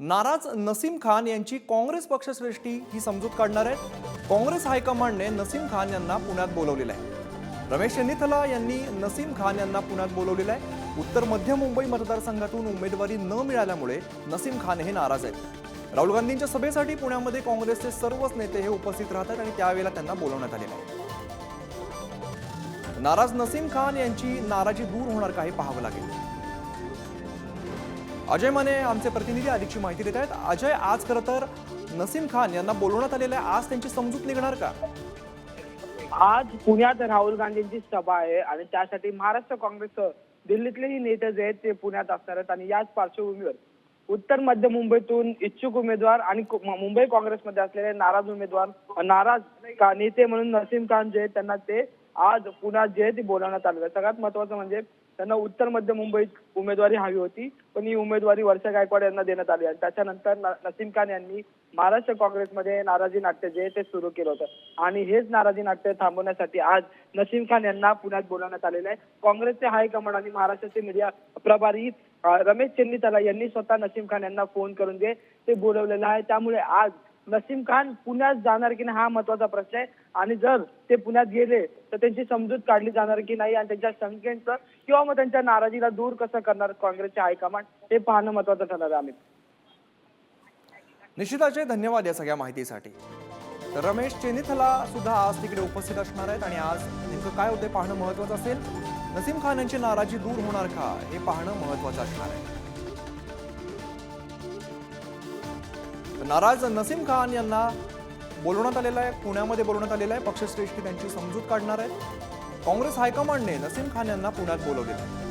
नाराज नसीम खान यांची काँग्रेस पक्षश्रेष्ठी ही समजूत काढणार आहेत. काँग्रेस हायकमांडने नसीम खान यांना पुण्यात बोलवलेलं आहे. रमेश निथला यांनी नसीम खान यांना पुण्यात बोलवलेलं आहे. उत्तर मध्य मुंबई मतदारसंघातून उमेदवारी न मिळाल्यामुळे नसीम खान हे नाराज आहेत. राहुल गांधींच्या सभेसाठी पुण्यामध्ये काँग्रेसचे सर्वच नेते हे उपस्थित राहतात आणि त्यावेळेला त्यांना बोलवण्यात आलेलं आहे. नाराज नसीम खान यांची नाराजी दूर होणार का हे पाहावं लागेल. अजय माने आमचे प्रतिनिधी अधिकची माहिती देत आहेत. अजय आज खरं तर नसीम खान यांना बोलवण्यात आलेलं आहे. आज त्यांची समजूत निघणार का? आज पुण्यात राहुल गांधींची सभा आहे आणि त्यासाठी महाराष्ट्र काँग्रेस दिल्लीतलेही नेते जे आहेत ते पुण्यात असणार आहेत आणि याच पार्श्वभूमीवर उत्तर मध्य मुंबईतून इच्छुक उमेदवार आणि मुंबई काँग्रेसमध्ये असलेले नाराज उमेदवार नाराज का नेते म्हणून नसीम खान जे आहेत त्यांना ते आज पुण्यात जे आहे ते बोलावण्यात आलेलं आहे. सगळ्यात महत्वाचं म्हणजे त्यांना उत्तर मध्य मुंबईत उमेदवारी हवी होती पण ही उमेदवारी वर्षा गायकवाड यांना देण्यात आली आणि त्याच्यानंतर नसीम खान यांनी महाराष्ट्र काँग्रेसमध्ये नाराजी नाट्य जे ते सुरू केलं होतं. आणि हेच नाराजी नाट्य थांबवण्यासाठी आज नसीम खान यांना पुण्यात बोलावण्यात आलेलं आहे. काँग्रेसचे हायकमांड आणि महाराष्ट्राचे मीडिया प्रभारी रमेश चेन्नीताला यांनी स्वतः नसीम खान यांना फोन करून जे ते बोलवलेलं आहे. त्यामुळे आज नसीम खान पुण्यात जाणार की नाही हा महत्त्वाचा प्रश्न आहे. आणि जर ते पुण्यात गेले तर त्यांची समजूत काढली जाणार की नाही आणि त्यांच्या शंकेचं किंवा मग त्यांच्या नाराजीला दूर कसं करणार काँग्रेसचे हायकमांड हे पाहणं महत्वाचं ठरणार आहे अमित निश्चित अजय धन्यवाद या सगळ्या माहितीसाठी. तर रमेश चेनिथला सुद्धा आज तिकडे उपस्थित असणार आहेत आणि आज नेमकं काय होते पाहणं महत्वाचं असेल? नसीम खान यांची नाराजी दूर होणार का? हे पाहणं महत्वाचं असणार आहे. नाराज नसीम खान यांना बोलवण्यात आलेलं आहे पुण्यामध्ये बोलवण्यात आलेलं आहे. पक्षश्रेष्ठी त्यांची समजूत काढणार आहेत. काँग्रेस हायकमांडने नसीम खान यांना पुण्यात बोलवलेलं आहे.